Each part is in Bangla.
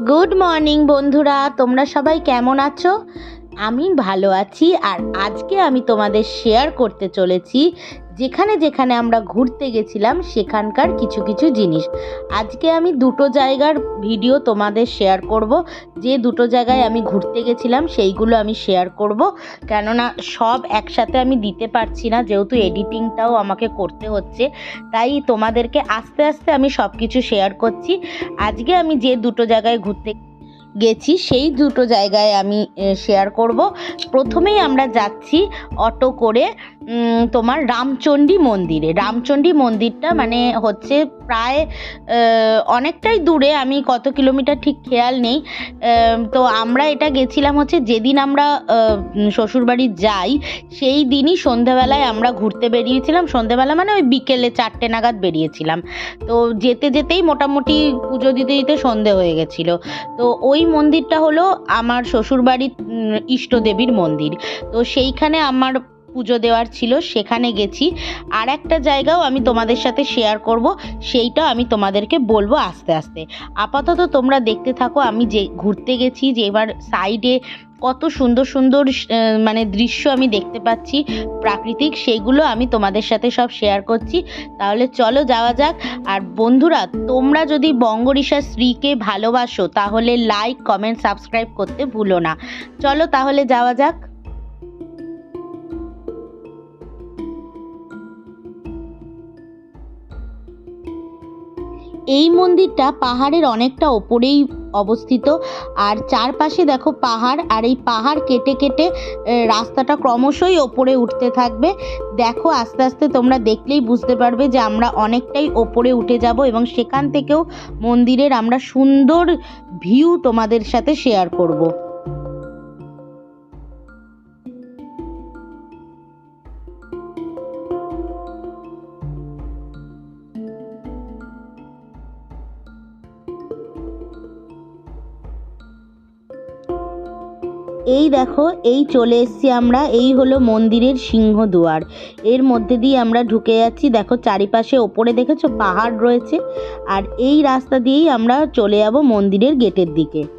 গুড মর্নিং বন্ধুরা। তোমরা সবাই কেমন আছো? আমি ভালো আছি, আর আজকে আমি তোমাদের শেয়ার করতে চলেছি যেখানে যেখানে আমরা ঘুরতে গেছিলাম, সেখানকার কিছু কিছু জিনিস। আজকে আমি দুটো জায়গার ভিডিও তোমাদের শেয়ার করব। যে দুটো জায়গায় আমি ঘুরতে গেছিলাম, সেইগুলো আমি শেয়ার করব। কেননা সব একসাথে আমি দিতে পারছি না, যেহেতু এডিটিংটাও আমাকে করতে হচ্ছে। তাই তোমাদেরকে আস্তে আস্তে আমি সব কিছু শেয়ার করছি। আজকে আমি যে দুটো জায়গায় ঘুরতে গেছি, সেই দুটো জায়গায় আমি শেয়ার করব। প্রথমেই আমরা যাচ্ছি অটো করে তোমার রামচণ্ডী মন্দিরে। রামচণ্ডী মন্দিরটা মানে হচ্ছে প্রায় অনেকটাই দূরে, আমি কত কিলোমিটার ঠিক খেয়াল নেই। তো আমরা এটা গেছিলাম হচ্ছে যেদিন আমরা শ্বশুরবাড়ি যাই, সেই দিনই সন্ধেবেলায় আমরা ঘুরতে বেরিয়েছিলাম। সন্ধেবেলা মানে ওই বিকেলে চারটে নাগাদ বেরিয়েছিলাম। তো যেতে যেতেই মোটামুটি পুজো দিতে দিতে সন্ধে হয়ে গেছিল। তো ওই মন্দিরটা হলো আমার শ্বশুরবাড়ির ইষ্টদেবীর মন্দির। তো সেইখানে আমার পুজো দেওয়ার ছিল, সেখানে গেছি। আর একটা জায়গাও আমি তোমাদের সাথে শেয়ার করব, সেইটা আমি তোমাদেরকে বলব আস্তে আস্তে। আপাতত তোমরা দেখতে থাকো, আমি যে ঘুরতে গেছি, যে এবার সাইডে কত সুন্দর সুন্দর মানে দৃশ্য আমি দেখতে পাচ্ছি, প্রাকৃতিক সেইগুলো আমি তোমাদের সাথে সব শেয়ার করছি। তাহলে চলো যাওয়া যাক। আর বন্ধুরা, তোমরা যদি বঙ্গরিসা শ্রীকে ভালোবাসো, তাহলে লাইক কমেন্ট সাবস্ক্রাইব করতে ভুলো না। চলো তাহলে যাওয়া যাক। এই মন্দিরটা পাহাড়ের অনেকটা ওপরেই অবস্থিত। আর চারপাশে দেখো পাহাড়, আর এই পাহাড় কেটে কেটে রাস্তাটা ক্রমশই ওপরে উঠতে থাকবে। দেখো আস্তে আস্তে তোমরা দেখলেই বুঝতে পারবে যে আমরা অনেকটাই ওপরে উঠে যাব এবং সেখান থেকেও মন্দিরের আমরা সুন্দর ভিউ তোমাদের সাথে শেয়ার করব। এই দেখো, এই চলে এসছি আমরা, এই হলো মন্দিরের সিংহ দুয়ার। এর মধ্যে দিয়ে আমরা ঢুকে যাচ্ছি, দেখো চারিপাশে ওপরে দেখেছ পাহাড় রয়েছে, আর এই রাস্তা দিয়েই আমরা চলে যাব মন্দিরের গেটের দিকে।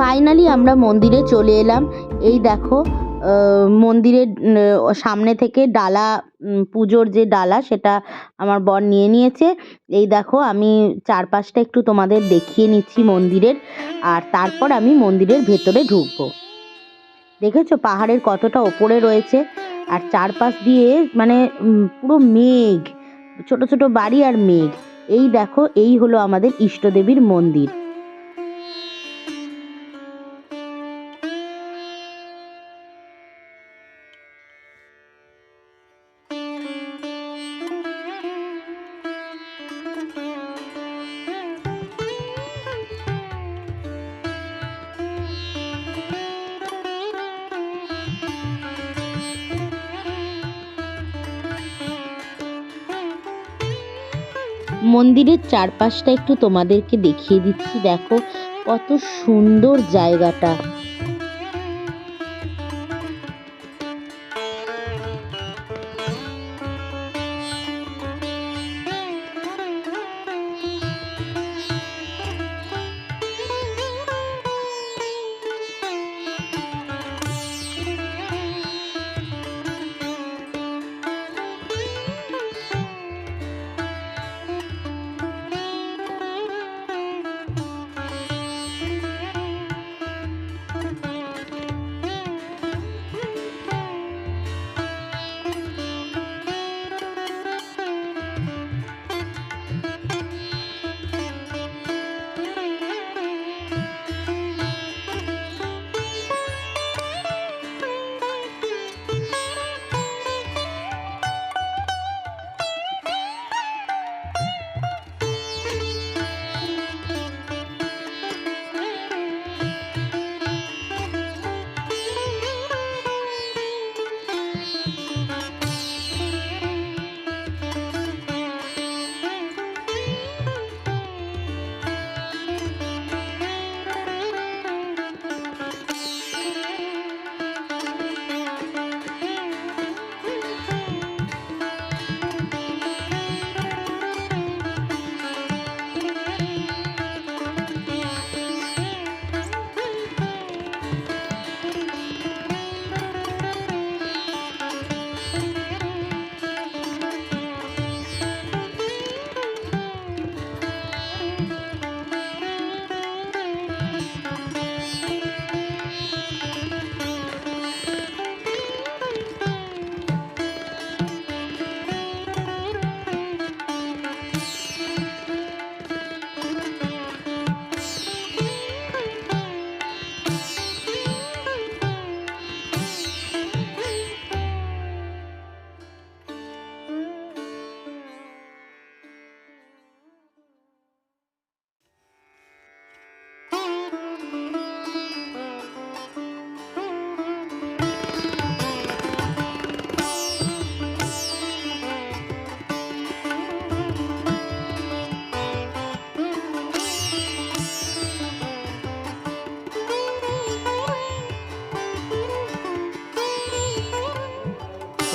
ফাইনালি আমরা মন্দিরে চলে এলাম। এই দেখো মন্দিরের সামনে থেকে ডালা পুজোর যে ডালা সেটা আমার বর নিয়ে নিয়েছে। এই দেখো, আমি চারপাশটা একটু তোমাদের দেখিয়ে নিচ্ছি মন্দিরের, আর তারপর আমি মন্দিরের ভেতরে ঢুকবো। দেখেছ, পাহাড়ের কতটা ওপরে রয়েছে, আর চারপাশ দিয়ে মানে পুরো মেঘ, ছোট ছোট বাড়ি আর মেঘ। এই দেখো, এই হলো আমাদের ইষ্টদেবীর মন্দির। মন্দিরের চারপাশটা একটু তোমাদেরকে দেখিয়ে দিচ্ছি। দেখো কত সুন্দর জায়গাটা।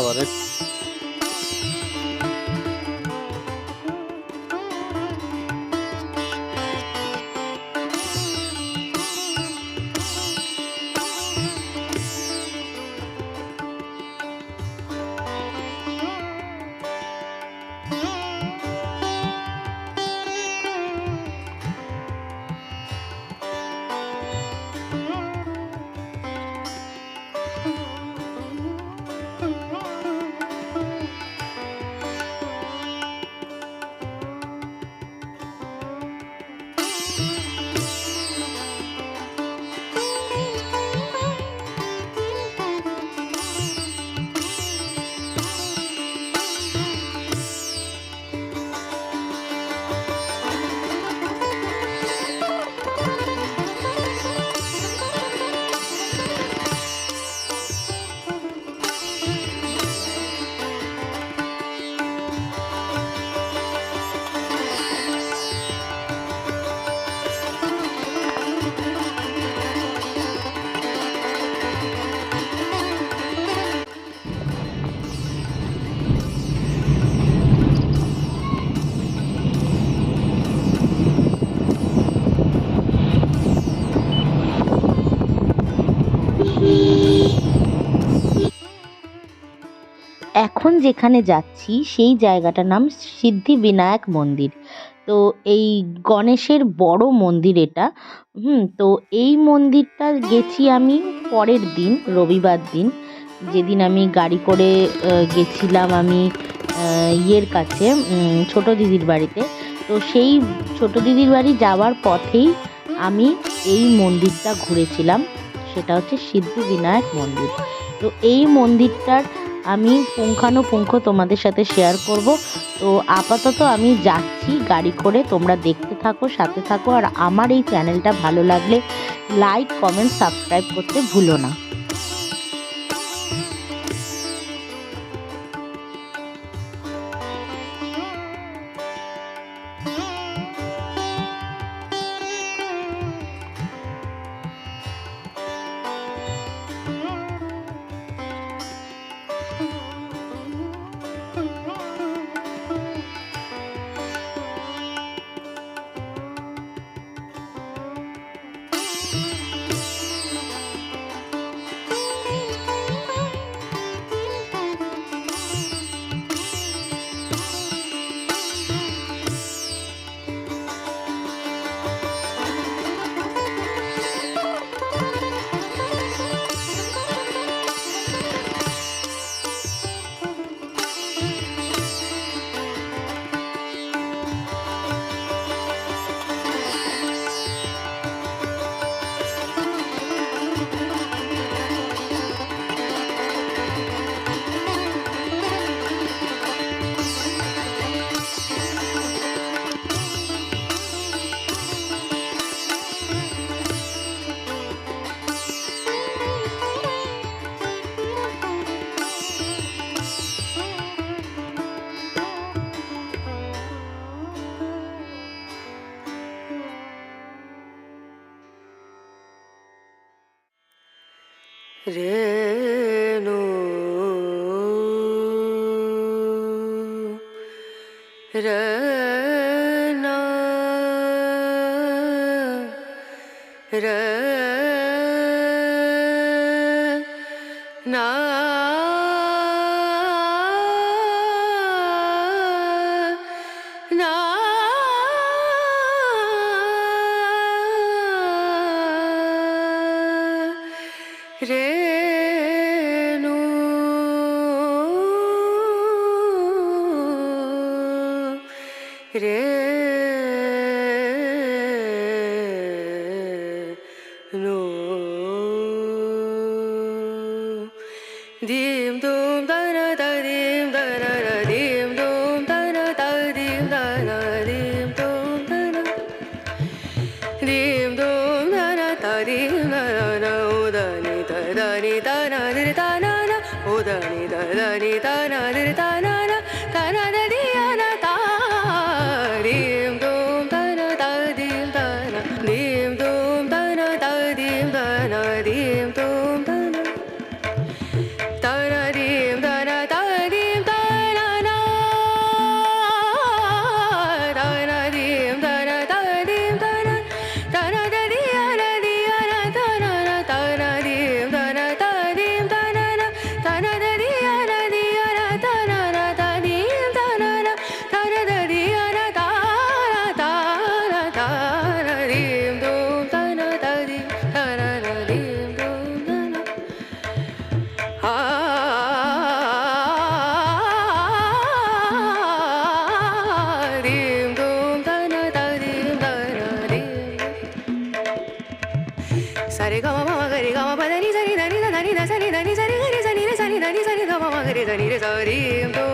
buralar hep এখন যেখানে যাচ্ছি, সেই জায়গাটার নাম সিদ্ধি বিনায়ক মন্দির। তো এই গণেশের বড় মন্দির এটা। হুম, তো এই মন্দিরটা গেছি আমি পরের দিন, রবিবার দিন। যেদিন আমি গাড়ি করে গেছিলাম আমি ইয়ের কাছে ছোট দিদির বাড়িতে। তো সেই ছোট দিদির বাড়ি যাওয়ার পথেই আমি এই মন্দিরটা ঘুরেছিলাম। সেটা হচ্ছে সিদ্ধি বিনায়ক মন্দির। তো এই মন্দিরটার আমি পুঙ্খানুপুঙ্খ তোমাদের সাথে শেয়ার করব। তো আপাতত আমি যাচ্ছি, গাড়ি করে তোমরা দেখতে থাকো, সাথে থাকো। আর আমার এই চ্যানেলটা ভালো লাগলে লাইক কমেন্ট সাবস্ক্রাইব করতে ভুলো না। না dim dum da na da sare ga ma ma gare ga ma pa da ni sare da ni da ni da da ni sa ni re sa ni da ni sare ma ma ni re sa do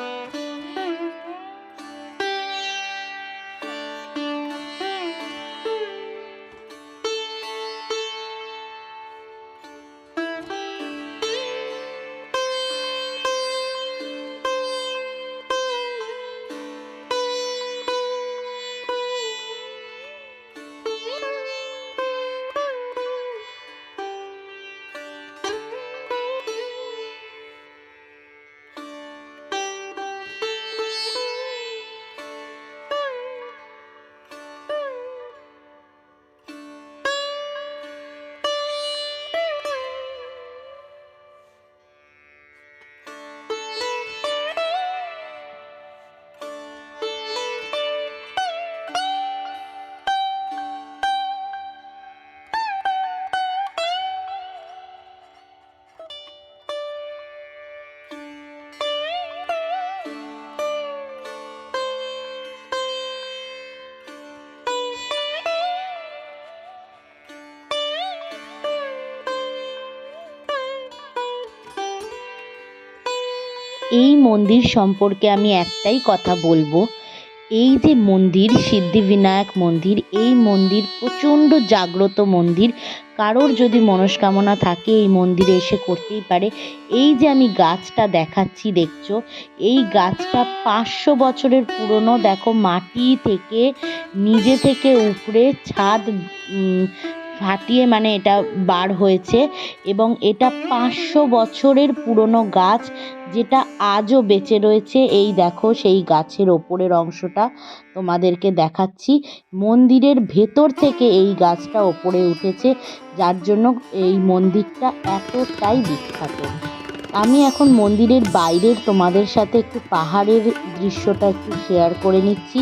Thank you. এই মন্দির সম্পর্কে আমি একটাই কথা বলব। এই যে মন্দির, সিদ্ধিবিনায়ক মন্দির, এই মন্দির প্রচণ্ড জাগ্রত মন্দির। কারোর যদি মনস্কামনা থাকে, এই মন্দিরে এসে করতেই পারে। এই যে আমি গাছটা দেখাচ্ছি, দেখছ? এই গাছটা পাঁচশো বছরের পুরনো। দেখো, মাটি থেকে, নিজে থেকে উপরে ছাদ ফাটিয়ে মানে এটা বার হয়েছে। এবং এটা পাঁচশো বছরের পুরনো গাছ। যেটা আজও বেঁচে রয়েছে, এই দেখো সেই গাছের ওপরের অংশটা তোমাদেরকে দেখাচ্ছি। মন্দিরের ভেতর থেকে এই গাছটা ওপরে উঠেছে, যার জন্য এই মন্দিরটা এতটাই বিখ্যাত। আমি এখন মন্দিরের বাইরের তোমাদের সাথে একটু পাহাড়ের দৃশ্যটা একটু শেয়ার করে নিচ্ছি।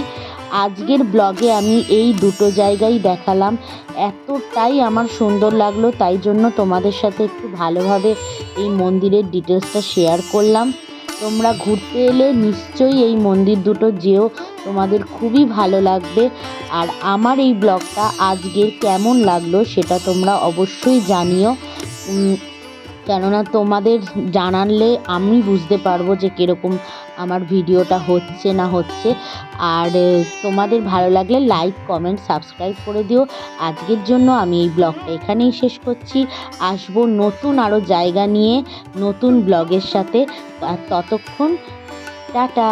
আজকের ব্লগে আমি এই দুটো জায়গায় দেখালাম। এতটাই আমার সুন্দর লাগল, তাই জন্য তোমাদের সাথে একটু ভালোভাবে এই মন্দিরের ডিটেলসটা শেয়ার করলাম। তোমরা ঘুরতে এলে নিশ্চয়ই এই মন্দির দুটো যেও, তোমাদের খুবই ভালো লাগবে। আর আমার এই ব্লগটা আজকের কেমন লাগল সেটা তোমরা অবশ্যই জানিও। কেননা তোমাদের জানালে আমি বুঝতে পারব যে কীরকম আমার ভিডিওটা হচ্ছে না হচ্ছে। আর তোমাদের ভালো লাগলে লাইক কমেন্ট সাবস্ক্রাইব করে দিও। আজকের জন্য আমি এই ব্লগটা এখানেই শেষ করছি। আসব নতুন আরও জায়গা নিয়ে, নতুন ব্লগের সাথে। ততক্ষণ, টাটা!